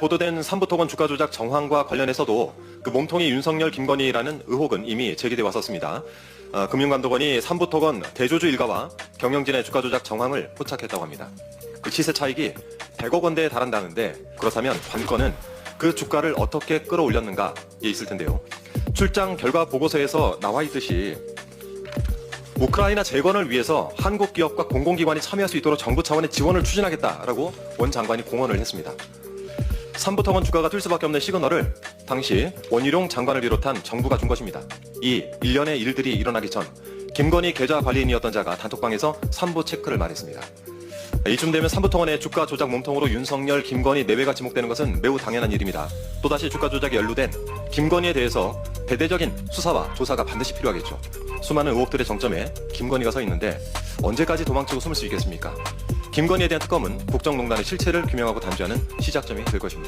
보도된 삼부토건 주가 조작 정황과 관련해서도 그 몸통이 윤석열, 김건희라는 의혹은 이미 제기돼 왔었습니다. 어, 금융감독원이 삼부토건 대조주 일가와 경영진의 주가 조작 정황을 포착했다고 합니다. 그 시세 차익이 100억 원대에 달한다는데 그렇다면 관건은 그 주가를 어떻게 끌어올렸는가에 있을 텐데요. 출장 결과 보고서에서 나와 있듯이 우크라이나 재건을 위해서 한국 기업과 공공기관이 참여할 수 있도록 정부 차원의 지원을 추진하겠다라고 원 장관이 공언을 했습니다. 삼부통원 주가가 뛸 수밖에 없는 시그널을 당시 원희룡 장관을 비롯한 정부가 준 것입니다. 이 일련의 일들이 일어나기 전 김건희 계좌 관리인이었던 자가 단톡방에서 삼부 체크를 말했습니다. 이쯤 되면 삼부통원의 주가 조작 몸통으로 윤석열, 김건희 내외가 지목되는 것은 매우 당연한 일입니다. 또다시 주가 조작에 연루된 김건희에 대해서 대대적인 수사와 조사가 반드시 필요하겠죠. 수많은 의혹들의 정점에 김건희가 서 있는데 언제까지 도망치고 숨을 수 있겠습니까? 김건희에 대한 특검은 국정농단의 실체를 규명하고 단죄하는 시작점이 될 것입니다.